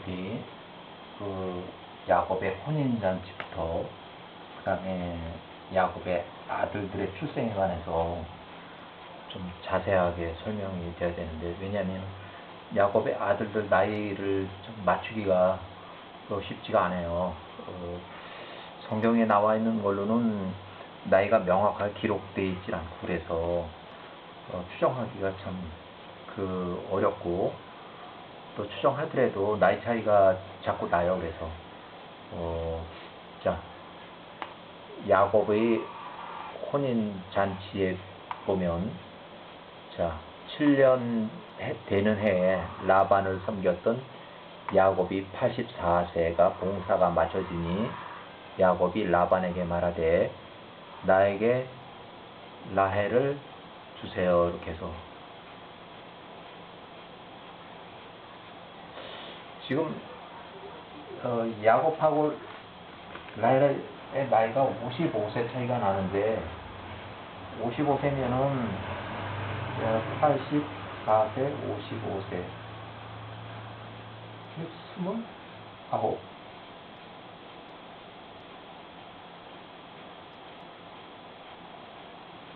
여기 그 야곱의 혼인잔치부터 그 다음에 야곱의 아들들의 출생에 관해서 좀 자세하게 설명이 돼야 되는데 왜냐하면 야곱의 아들들 나이를 좀 맞추기가 어, 쉽지가 않아요. 어, 성경에 나와 있는 걸로는 나이가 명확하게 기록되어 있질 않고 그래서 어, 추정하기가 참 그 어렵고 또 추정하더라도 나이 차이가 자꾸 나요. 그래서 어, 자 야곱의 혼인 잔치에 보면 자 7년 해- 되는 해에 라반을 섬겼던 야곱이 84세가 봉사가 마쳐지니 야곱이 라반에게 말하되 나에게 라헬을 주세요 이렇게 해서 지금 어, 야곱하고 라헬의 나이가 55세 차이가 나는데 55세면은 84세, 55세, 스물 아홉.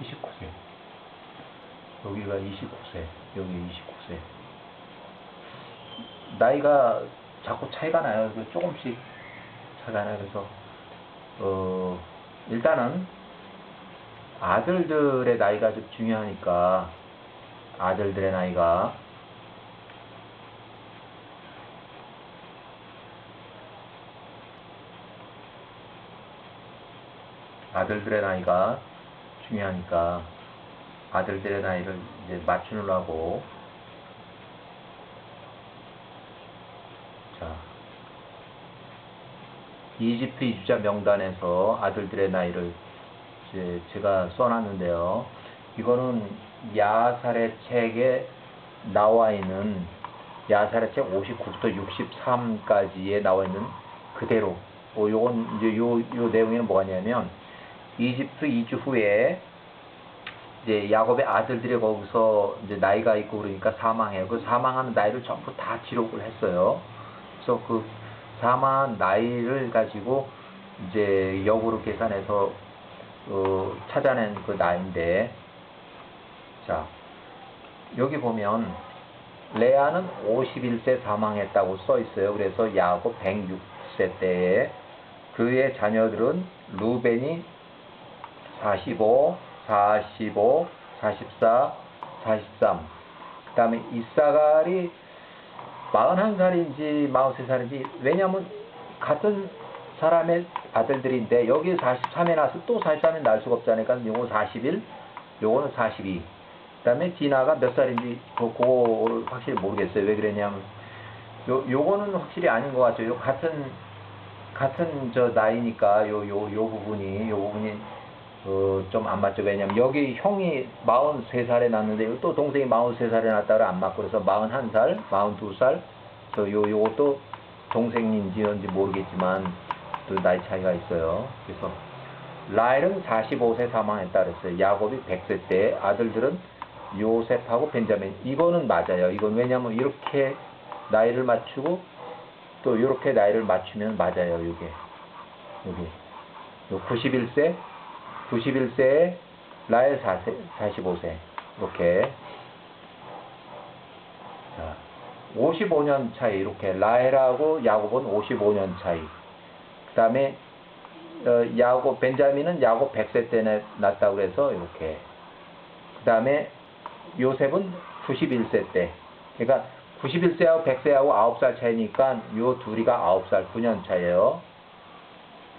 이십구 세 여기가 29세, 여기 29세. 나이가 자꾸 차이가 나요. 그 조금씩 차이가 나요. 그래서, 어, 일단은 아들들의 나이가 좀 중요하니까, 아들들의 나이가, 아들들의 나이가 중요하니까, 아들들의 나이를 이제 맞추느라고, 이집트 이주자 명단에서 아들들의 나이를 이제 제가 써놨는데요. 이거는 야살의 책에 나와 있는 야살의 책 59부터 63까지에 나와 있는 그대로. 어, 요건 이제 요, 요 내용에는 뭐냐면 이집트 이주 후에 이제 야곱의 아들들이 거기서 이제 나이가 있고 그러니까 사망해요. 그 사망하는 나이를 전부 다 기록을 했어요. 그래서 그 사망한 나이를 가지고 이제 역으로 계산해서 어, 찾아낸 그 나이인데 자 여기 보면 레아는 51세 사망했다고 써 있어요. 그래서 야곱 106세 때에 그의 자녀들은 루벤이 45, 45, 44, 43. 그 다음에 이사갈이 41살인지 43살인지 왜냐면 같은 사람의 아들들인데 여기 43에 나서 또 43에 날 수가 없잖아요. 요거 41, 요거는 42. 그 다음에 디나가 몇 살인지 그, 그거를 확실히 모르겠어요. 왜 그랬냐면 요, 요거는 확실히 아닌 것 같죠. 요 같은 같은 저 나이니까 요 요 요 부분이 요 부분이 어, 좀 안 맞죠. 왜냐면 여기 형이 43살에 났는데 또 동생이 43살에 났다고 안 맞고 그래서 41살, 42살 그래서 요 요것도 동생인지 뭔지 모르겠지만 또 나이 차이가 있어요. 그래서 라헬은 45세 사망했다 그랬어요. 야곱이 100세 때 아들들은 요셉하고 벤자민 이거는 맞아요. 이건 왜냐면 이렇게 나이를 맞추고 또 이렇게 나이를 맞추면 맞아요. 이게 여기 요 91세 91세에 라헬 4세, 45세. 이렇게. 자, 55년 차이 이렇게. 라헬하고 야곱은 55년 차이. 그 다음에 어, 야곱 벤자민은 야곱 100세 때 났다고 그래서 이렇게. 그 다음에 요셉은 91세 때. 그러니까 91세하고 100세하고 9살 차이니까 요 둘이가 9살 9년 차예요.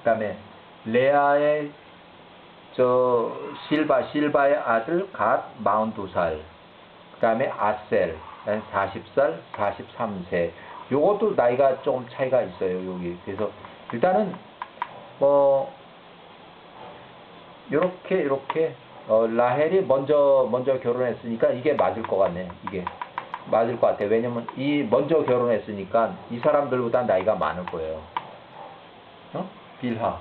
그 다음에 레아의 저 실바 실바의 아들 갓 42살 그 다음에 아셀 40살 43세. 요것도 나이가 조금 차이가 있어요 여기. 그래서 일단은 뭐 요렇게 요렇게 어, 라헬이 먼저 먼저 결혼했으니까 이게 맞을 것 같네 이게. 맞을 것 같아. 왜냐면 이 먼저 결혼했으니까 이 사람들보다 나이가 많을 거예요. 어? 빌하.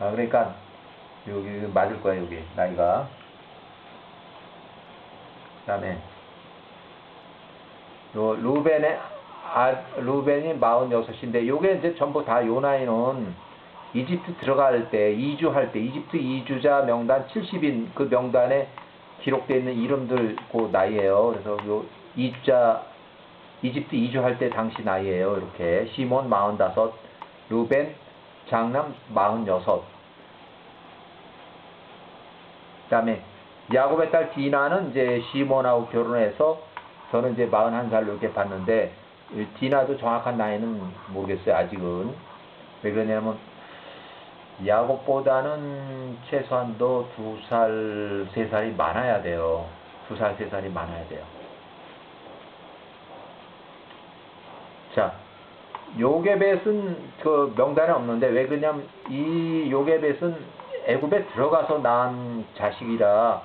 아 그러니까 여기 맞을 거야 여기 나이가 그 다음에 요 루벤의 아, 루벤이 46인데 요게 이제 전부 다 요 나이는 이집트 들어갈 때 이주할 때 이집트 이주자 명단 70인 그 명단에 기록되어 있는 이름들 그 나이예요. 그래서 요 이주자 이집트 이주할 때 당시 나이예요. 이렇게 시몬 45, 루벤 장남 46. 그 다음에 야곱의 딸 디나는 이제 시몬하고 결혼해서 저는 이제 41살로 이렇게 봤는데 이 디나도 정확한 나이는 모르겠어요. 아직은. 왜 그러냐면 야곱보다는 최소한도 두 살, 세 살이 많아야 돼요. 두 살, 세 살이 많아야 돼요. 자, 요게벳은 그 명단에 없는데 왜 그러냐면 이 요게벳은 애굽에 들어가서 낳은 자식이라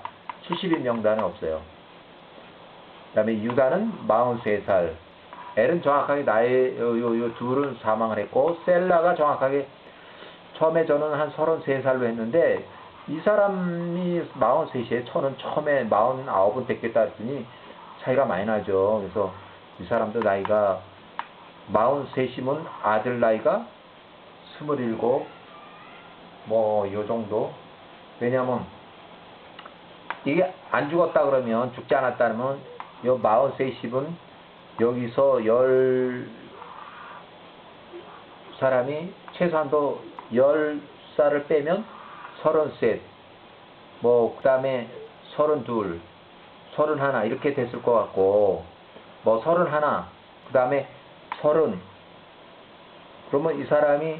70인 명단에 없어요. 그 다음에 유다는 43살. 엘은 정확하게 나의 요, 요, 요 둘은 사망을 했고 셀라가 정확하게 처음에 저는 한 33살로 했는데 이 사람이 43이에 저는 처음에 49은 됐겠다 했더니 차이가 많이 나죠. 그래서 이 사람도 나이가 43이면 아들 나이가 27, 뭐, 요 정도. 왜냐면, 이게 안 죽었다 그러면, 죽지 않았다 그러면, 요 43은 여기서 열 사람이 최소한도 열 살을 빼면 서른셋, 뭐, 그 다음에 서른둘, 서른하나, 이렇게 됐을 것 같고, 뭐, 서른하나, 그 다음에 서른, 그러면 이 사람이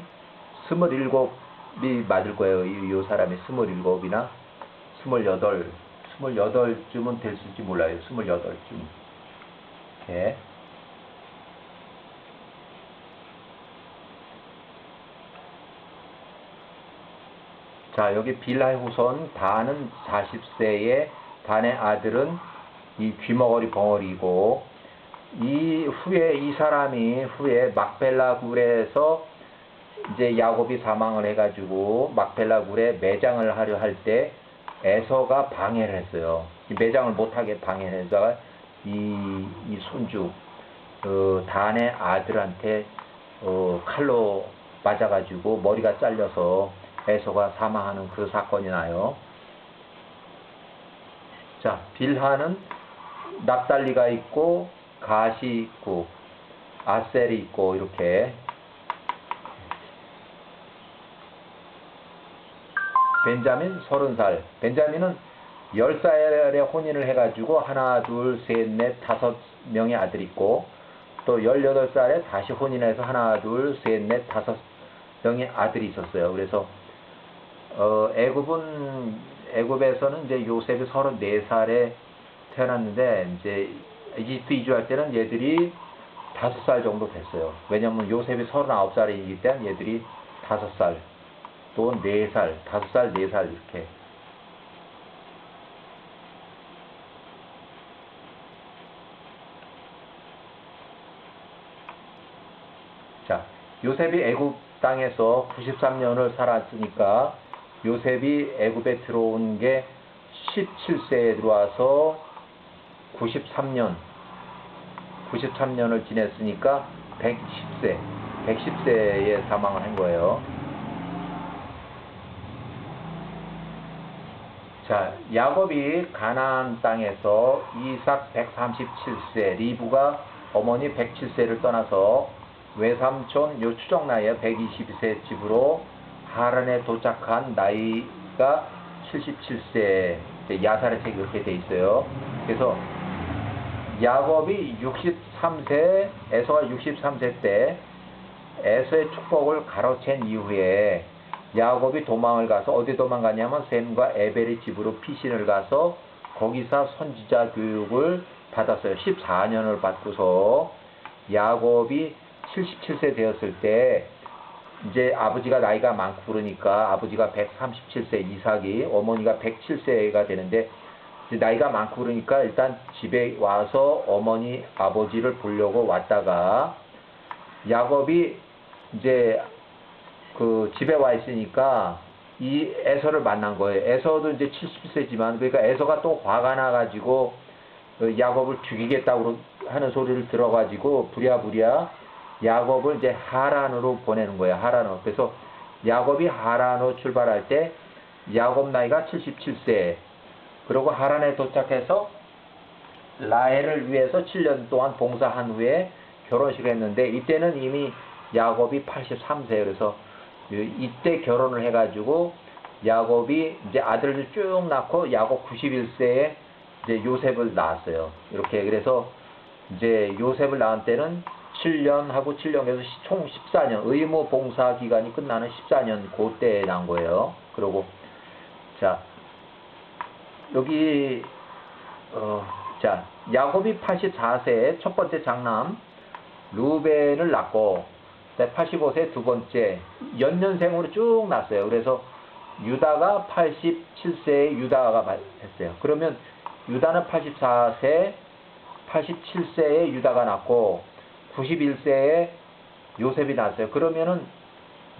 스물일곱 이 맞을 거예요. 이, 이 사람이 스물일곱이나 스물여덟, 스물여덟쯤은 됐을지 몰라요. 스물여덟쯤. 이렇게. 자, 여기 빌라의 후손 다는 40세에 단의 아들은 이 귀머거리 벙어리고 이 후에 이 사람이 후에 막벨라 굴에서 이제 야곱이 사망을 해가지고 막벨라 굴에 매장을 하려 할 때 에서가 방해를 했어요. 이 매장을 못하게 방해를 해서 이, 이 손주 어, 단의 아들한테 어, 칼로 맞아가지고 머리가 잘려서 에서가 사망하는 그 사건이 나요. 자, 빌하는 납달리가 있고 가시 있고 아셀이 있고 이렇게 벤자민 30살 벤자민은 10살에 혼인을 해가지고 하나 둘 셋 넷 다섯 명의 아들이 있고 또 18살에 다시 혼인해서 하나 둘 셋 넷 다섯 명의 아들이 있었어요 그래서 어, 애굽은 애굽에서는 이제 요셉이 34살에 태어났는데 이제 이집트 이주할 때는 얘들이 다섯 살 정도 됐어요. 왜냐면 요셉이 39살이기 때문에 얘들이 다섯 살, 또네 살, 다섯 살, 네살 이렇게. 자, 요셉이 애굽 땅에서 93년을 살았으니까 요셉이 애굽에 들어온 게 17세에 들어와서 93년 93년을 지냈으니까 110세 110세에 사망을 한 거예요. 자, 야곱이 가나안 땅에서 이삭 137세, 리브가 어머니 107세를 떠나서 외삼촌 요 추정 나이에 120세 집으로 하란에 도착한 나이가 77세 야살의 책이 그렇게 돼 있어요. 그래서 야곱이 63세, 에서가 63세 때 에서의 축복을 가로챈 이후에 야곱이 도망을 가서 어디 도망가냐면 셈과 에벨의 집으로 피신을 가서 거기서 선지자 교육을 받았어요. 14년을 받고서 야곱이 77세 되었을 때 이제 아버지가 나이가 많고 그러니까 아버지가 137세 이삭이 어머니가 107세가 되는데 나이가 많고 그러니까 일단 집에 와서 어머니 아버지를 보려고 왔다가 야곱이 이제 그 집에 와 있으니까 이 에서를 만난 거예요. 에서도 이제 70세지만 그러니까 에서가 또 화가 나 가지고 그 야곱을 죽이겠다고 하는 소리를 들어가지고 부랴부랴 야곱을 이제 하란으로 보내는 거예요. 하란으로. 그래서 야곱이 하란으로 출발할 때 야곱 나이가 77세. 그리고 하란에 도착해서 라헬을 위해서 7년 동안 봉사한 후에 결혼식을 했는데 이때는 이미 야곱이 83세 그래서 이때 결혼을 해가지고 야곱이 이제 아들을 쭉 낳고 야곱 91세에 이제 요셉을 낳았어요. 이렇게 그래서 이제 요셉을 낳은 때는 7년 하고 7년에서 총 14년 의무 봉사 기간이 끝나는 14년 그때에 난 거예요. 그리고 자 여기 어, 자 야곱이 84세에 첫 번째 장남 루벤을 낳고 85세 두 번째 연년생으로 쭉 났어요. 그래서 유다가 87세에 유다가 했어요. 그러면 유다는 84세, 87세에 유다가 낳고 91세에 요셉이 낳았어요. 그러면은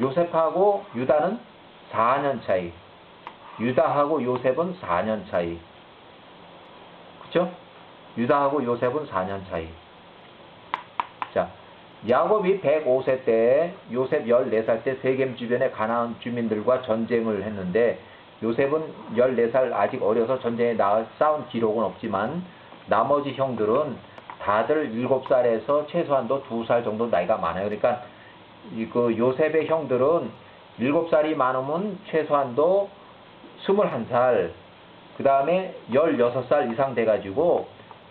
요셉하고 유다는 4년 차이. 유다하고 요셉은 4년 차이. 그쵸? 유다하고 요셉은 4년 차이. 자, 야곱이 105세 때 요셉 14살 때 세겜 주변의 가나안 주민들과 전쟁을 했는데 요셉은 14살 아직 어려서 전쟁에 나가 싸운 기록은 없지만 나머지 형들은 다들 7살에서 최소한도 2살 정도 나이가 많아요. 그러니까 그 요셉의 형들은 7살이 많으면 최소한도 21살, 그 다음에 16살 이상 돼가지고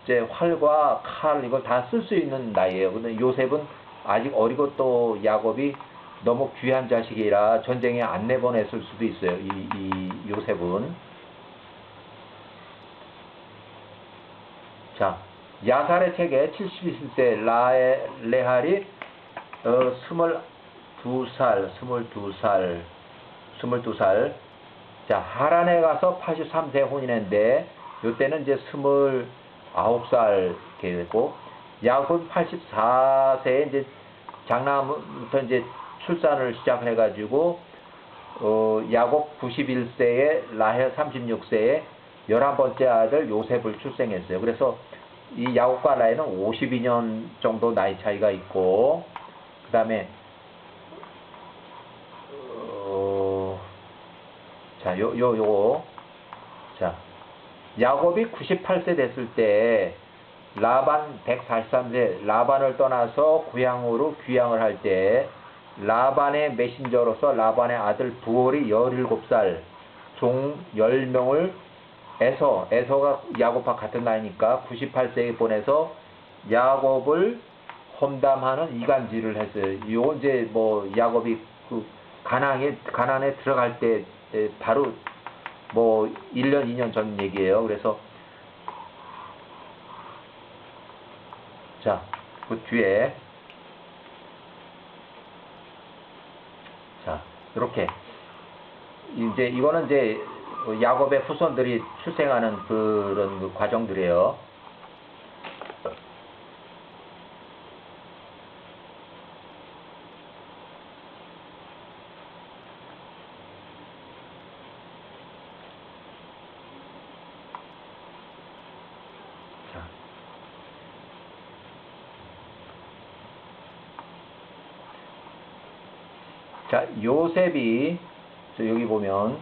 이제 활과 칼 이걸 다 쓸 수 있는 나이에요. 근데 요셉은 아직 어리고 또 야곱이 너무 귀한 자식이라 전쟁에 안 내보냈을 수도 있어요. 이, 이 요셉은. 자, 야살의 책에 71세 라에, 레할이 어, 22살, 22살, 22살. 자, 하란에 가서 83세 혼인했는데, 요때는 이제 29살 이렇게 되고, 야곱 84세에 이제 장남부터 이제 출산을 시작해 가지고 어, 야곱 91세에 라헬 36세에 11번째 아들 요셉을 출생했어요. 그래서 이 야곱과 라헬은 52년 정도 나이 차이가 있고 그 다음에 어, 자, 요, 요, 요거 자, 야곱이 98세 됐을 때 라반 143세 라반을 떠나서 구양으로 귀양을 할 때 라반의 메신저로서 라반의 아들 부올이 17살 종 10명을 에서 에서가 야곱과 같은 나이니까 98세에 보내서 야곱을 험담하는 이간질을 했어요. 요 이제 뭐 야곱이 그 가난에 가난에 들어갈 때 바로 뭐 1년 2년 전 얘기예요. 그래서 자, 그 뒤에 자, 이렇게 이제 이거는 이제 야곱의 후손들이 출생하는 그런 그 과정들이에요. 자, 요셉이 저 여기 보면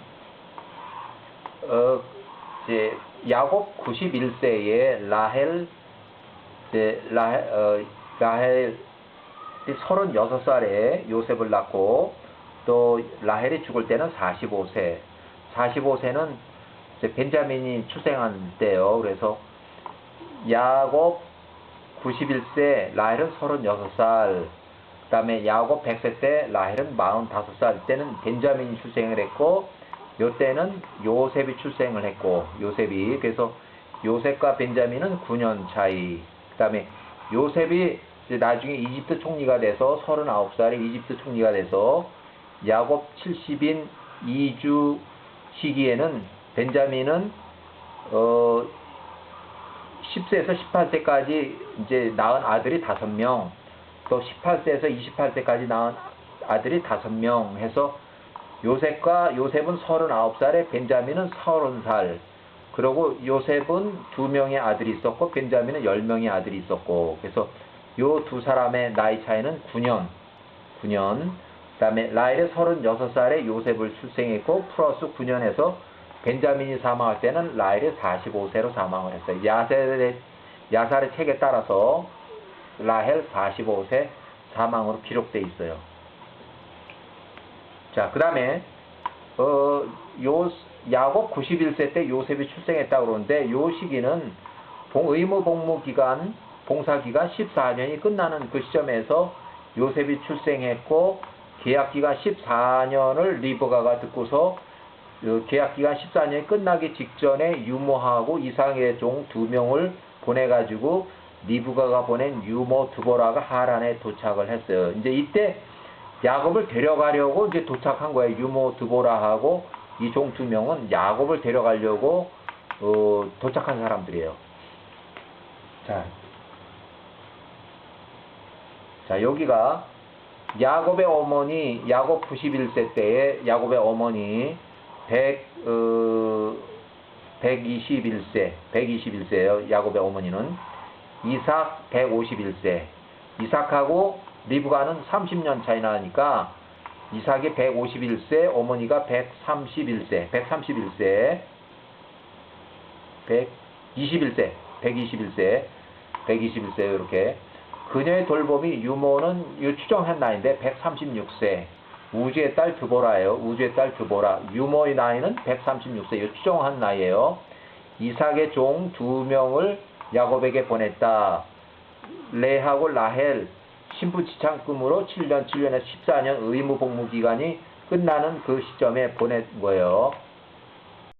어 이제 야곱 91세에 라헬 이제 라헬 어 라헬이 36살에 요셉을 낳고 또 라헬이 죽을 때는 45세. 45세는 이제 벤자민이 출생한 때요. 그래서 야곱 91세, 라헬은 36살, 그 다음에 야곱 100세 때 라헬은 45살 때는 벤자민이 출생을 했고 요때는 요셉이 출생을 했고 요셉이. 그래서 요셉과 벤자민은 9년 차이. 그 다음에 요셉이 나중에 이집트 총리가 돼서 39살에 이집트 총리가 돼서 야곱 70인 2주 시기에는 벤자민은 어 10세에서 18세까지 이제 낳은 아들이 5명 또 18세에서 28세까지 낳은 아들이 5명 해서 요셉과 요셉은 39살에 벤자민은 30살. 그리고 요셉은 두 명의 아들이 있었고 벤자민은 열 명의 아들이 있었고. 그래서 요 두 사람의 나이 차이는 9년 9년. 그 다음에 라헬이 36살에 요셉을 출생했고 플러스 9년에서 벤자민이 사망할 때는 라헬이 45세로 사망을 했어요. 야살의 야살의 책에 따라서 라헬 45세 사망으로 기록돼 있어요. 자, 그 다음에 어, 요 야곱 91세 때 요셉이 출생했다고 그러는데 요 시기는 봉, 의무 복무 기간, 봉사 기간 14년이 끝나는 그 시점에서 요셉이 출생했고 계약 기간 14년을 리브가가 듣고서 그 계약 기간 14년이 끝나기 직전에 유모하고 이상의 종 두 명을 보내가지고 리브가가 보낸 유모 두보라가 하란에 도착을 했어요. 이제 이때 야곱을 데려가려고 이제 도착한 거예요. 유모 두보라하고 이 종 두 명은 야곱을 데려가려고 어, 도착한 사람들이에요. 자, 자 여기가 야곱의 어머니 야곱 91세 때에 야곱의 어머니 100 어, 121세 121세예요. 야곱의 어머니는 이삭 151세 이삭하고 리브가는 30년 차이 나니까 이삭이 151세 어머니가 131세 131세 121세 121세 121세 이렇게 그녀의 돌봄이 유모는 이 추정한 나이인데 136세 우주의 딸 드보라예요. 우주의 딸 드보라. 유모의 나이는 136세. 이 추정한 나이예요. 이삭의 종 두 명을 야곱에게 보냈다. 레하고 라헬 신부 지창금으로 7년, 7년에서 14년 의무 복무 기간이 끝나는 그 시점에 보낸 거예요.